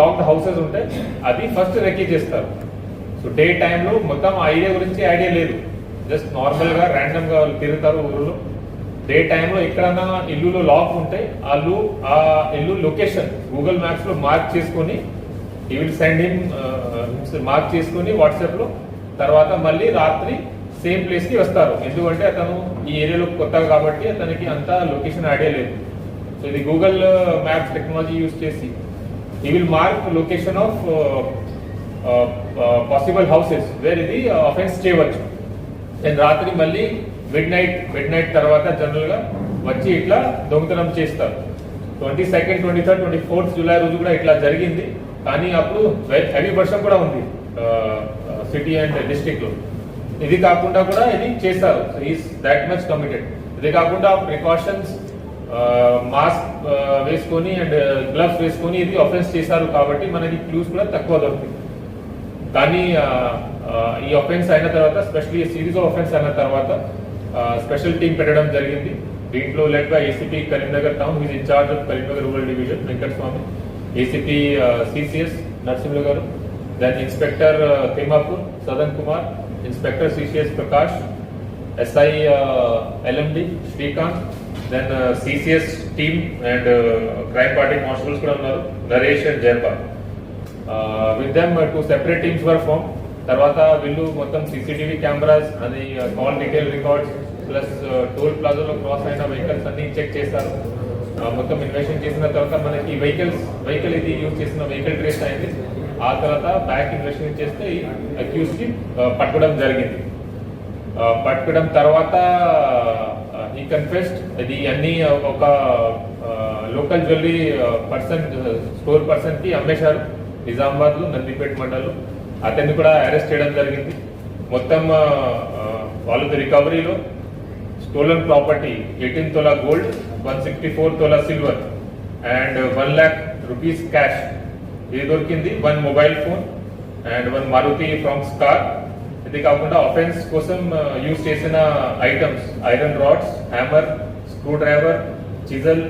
Locked houses ఉంటాయి అది first recce చేస్తారు. సో డే టైంలో మొత్తం ఐడియా గురించి ఐడియా లేదు. జస్ట్ నార్మల్గా ర్యాండమ్గా వాళ్ళు తిరుగుతారు ఊళ్ళో డే టైంలో ఎక్కడన్నా ఇల్లులో లాక్ ఉంటే వాళ్ళు ఆ ఇల్లు లొకేషన్ గూగుల్ మ్యాప్స్లో మార్క్ చేసుకొని ఈ విల్ సెండ్ ఇన్ మార్క్ చేసుకొని వాట్సాప్లో తర్వాత మళ్ళీ రాత్రి సేమ్ ప్లేస్కి వస్తారు. ఎందుకంటే అతను ఈ ఏరియాలో కొత్తగా కాబట్టి అతనికి అంత లొకేషన్ ఐడియా లేదు. సో ఇది గూగుల్ మ్యాప్స్ టెక్నాలజీ యూస్ చేసి ఈ will mark location of possible houses where ఇది అఫెన్స్ చేయవచ్చు. అండ్ రాత్రి మళ్ళీ మిడ్ నైట్ మిడ్ నైట్ తర్వాత జనరల్గా వచ్చి ఇట్లా దొంగతనం చేస్తారు. Twenty second twenty third twenty fourth July రోజు కూడా ఇట్లా జరిగింది. కానీ అప్పుడు హెవీ వర్షం కూడా ఉంది సిటీ అండ్ డిస్ట్రిక్ట్ ఇది కాకుండా కూడా ఇది చేస్తారు ఈస్ దాట్ మచ్ కమిటెడ్ ఇది కాకుండా ప్రికాషన్స్ మాస్క్ వేసుకొని అండ్ గ్లవ్స్ వేసుకొని ఇది అఫెన్స్ చేశారు కాబట్టి మనకి క్లూస్ కూడా తక్కువ దొరుకుతుంది కానీ ఈ అఫెన్స్ అయిన తర్వాత స్పెషల్లీ సిరీస్ ఆఫ్ అఫెన్స్ అయిన తర్వాత స్పెషల్ టీం పెట్టడం జరిగింది. దీంట్లో led by ACP Karimnagar town he's incharge of Karimnagar rural division Venkata Swamy ACP CCS Narasimhulu garu then inspector Thimmapur Sadan Kumar inspector CCS Prakash SI LMD Srikanth then CCS team and crime party constables కూడా ఉన్నారు. Naresh and Jayapal with them two separate teams were form తర్వాత వీళ్ళు మొత్తం CCTV cameras అది call detail records plus toll ప్లాజాలో cross అయిన vehicles అన్ని check చేస్తారు మొత్తం ఇన్వెస్టిగేషన్ చేసిన తర్వాత మనకి వెహికల్స్ వెహికల్ ఇది యూజ్ చేసిన వెహికల్ ట్రేస్ అయింది. ఆ తర్వాత బ్యాక్ ఇన్వెస్టిగేషన్ చేస్తే అక్యూస్కి uh, పట్టుకోవడం జరిగింది. Uh, పట్టుకోవడం తర్వాత ఈ కన్ఫెస్ట్ ఇది అన్ని ఒక లోకల్ జ్యువెలరీ పర్సన్ స్టోర్ పర్సన్కి అమ్మేశారు. నిజామాబాద్లో నందిపేట మండలం. అతన్ని కూడా అరెస్ట్ చేయడం జరిగింది. మొత్తం uh, uh, వాళ్ళది రికవరీలో stolen property eighteen tola gold one sixty four tola silver and one lakh rupees cash ఇది దొరికింది? One mobile phone and one Maruti Fronx car ఇది కాకుండా అఫెన్స్ కోసం యూజ్ చేసిన items iron rods hammer screwdriver chisel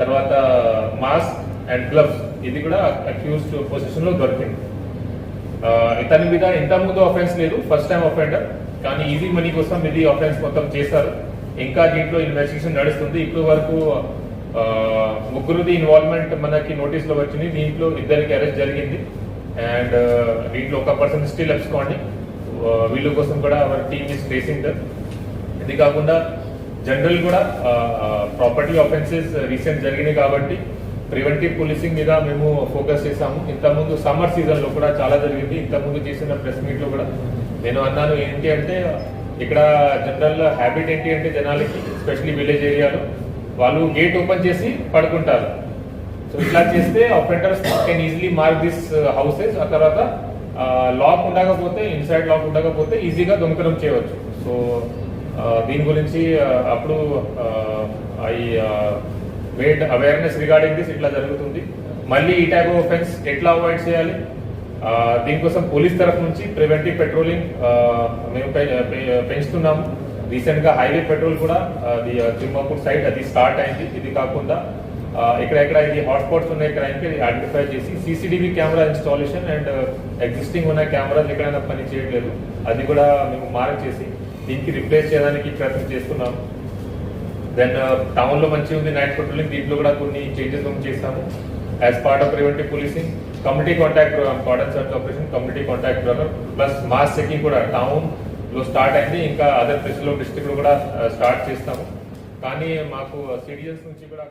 తర్వాత mask and gloves ఇది కూడా accused పొజిషన్లో దొరికింది. ఇతని మీద ఇంతకుముందు అఫెన్స్ లేదు ఫస్ట్ టైం అఫెండర్ కానీ ఈజీ మనీ కోసం ఇది అఫెన్స్ మొత్తం చేశారు. ఇంకా దీంట్లో ఇన్వెస్టిగేషన్ నడుస్తుంది. ఇప్పుడు వరకు ముగ్గురుది ఇన్వాల్వ్మెంట్ మనకి నోటీస్లో వచ్చింది. దీంట్లో ఇద్దరికి అరెస్ట్ జరిగింది. అండ్ దీంట్లో ఒక పర్సన్ స్టిల్ ఎప్సుకోండి వీళ్ళ కోసం కూడా అవర్ టీమ్ ఈస్ ఫేసింగ్ ఇది కాకుండా జనరల్ కూడా ప్రాపర్టీ ఆఫెన్సెస్ రీసెంట్ జరిగినాయి కాబట్టి ప్రివెంటివ్ పోలీసింగ్ మీద మేము ఫోకస్ చేసాము ఇంతకుముందు సమ్మర్ సీజన్లో కూడా చాలా జరిగింది. ఇంతకుముందు చేసిన ప్రెస్ మీట్లో కూడా నేను అన్నాను ఏంటి అంటే ఇక్కడ జనరల్ హ్యాబిట్ ఏంటి అంటే జనాలకి ఎస్పెషలీ విలేజ్ ఏరియాలో వాళ్ళు గేట్ ఓపెన్ చేసి పడుకుంటారు. సో ఇట్లా చేస్తే operators can easily mark this houses ఆ తర్వాత లాక్ ఉండకపోతే ఇన్సైడ్ లాక్ ఉండకపోతే ఈజీగా దొంగతనం చేయవచ్చు. సో దీని గురించి అప్పుడు I made awareness regarding this ఇట్లా జరుగుతుంది. మళ్ళీ ఈ టైప్ ఆఫ్ ఒఫెన్స్ ఎట్లా అవాయిడ్ చేయాలి? దీనికోసం పోలీస్ తరఫు నుంచి ప్రివెంటివ్ పెట్రోలింగ్ మేము పెంచుతున్నాము. రీసెంట్గా హైవే పెట్రోల్ కూడా అది తిమ్మాపూర్ సైడ్ అది స్టార్ట్ అయింది. ఇది కాకుండా ఎక్కడెక్కడ ఇది హాట్స్పాట్స్ ఉన్నాయి క్రైమ్కి ఐడెంటిఫై చేసి CCTV camera installation and existing ఉన్న కెమెరాస్ ఎక్కడైనా పని చేయట్లేదు. అది కూడా మేము మార్క్ చేసి దీనికి రిప్లేస్ చేయడానికి ప్రయత్నం చేస్తున్నాము దెన్ టౌన్లో uh, మంచిగా మంచి ఉంది నైట్ పెట్రోలింగ్ దీంట్లో కూడా కొన్ని చేంజెస్ మేము చేస్తాము as part of preventive policing community contact cotton search operation community contact plus mass checking కూడా టౌన్లో స్టార్ట్ అయింది ఇంకా అదర్ ప్లేస్లో డిస్టిక్లో కూడా uh, స్టార్ట్ చేస్తాము. కానీ మాకు uh, సిటిజన్స్ నుంచి కూడా